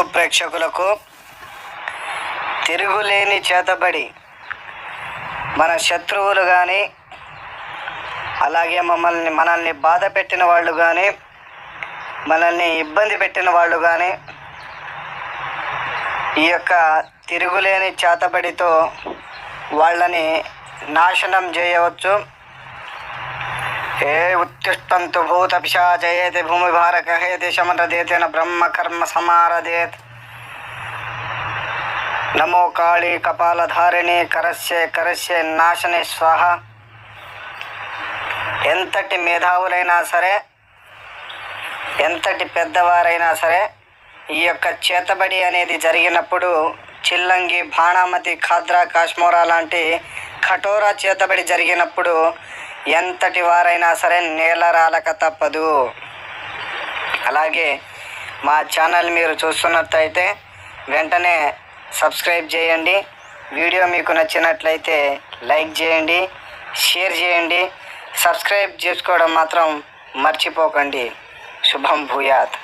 YouTube ప్రేక్షకులకు తిరుగులేని చేతబడి మన శత్రువులు కానీ అలాగే మమ్మల్ని మనల్ని బాధ పెట్టిన వాళ్ళు కానీ మనల్ని ఇబ్బంది పెట్టిన వాళ్ళు కానీ ఈ యొక్క తిరుగులేని చేతబడితో వాళ్ళని నాశనం చేయవచ్చు. ఏ ఉత్తిష్టంతు భూత పిశాచయేతి భూమి భారక హేతి శమరదేతేన బ్రహ్మ కర్మ సమారదేత్ నమో కాళీ కపాలధారిణి కరస్యే కరస్యే నాశనే స్వాహ ఎంతటి మేధావులైనా సరే ఎంతటి పెద్దవారైనా సరే ఈ యొక్క చేతబడి అనేది జరిగినప్పుడు చిల్లంగి బాణామతి ఖాద్రా కాశ్మోరా లాంటి కఠోర చేతబడి జరిగినప్పుడు ఎంతటి వారైనా సరే నేల రాలక తప్పదు. అలాగే మా ఛానల్ మీరు చూస్తున్నట్టయితే వెంటనే సబ్స్క్రైబ్ చేయండి. వీడియో మీకు నచ్చినట్లయితే లైక్ చేయండి షేర్ చేయండి సబ్స్క్రైబ్ చేసుకోవడం మాత్రం మర్చిపోకండి. శుభం భూయాత్.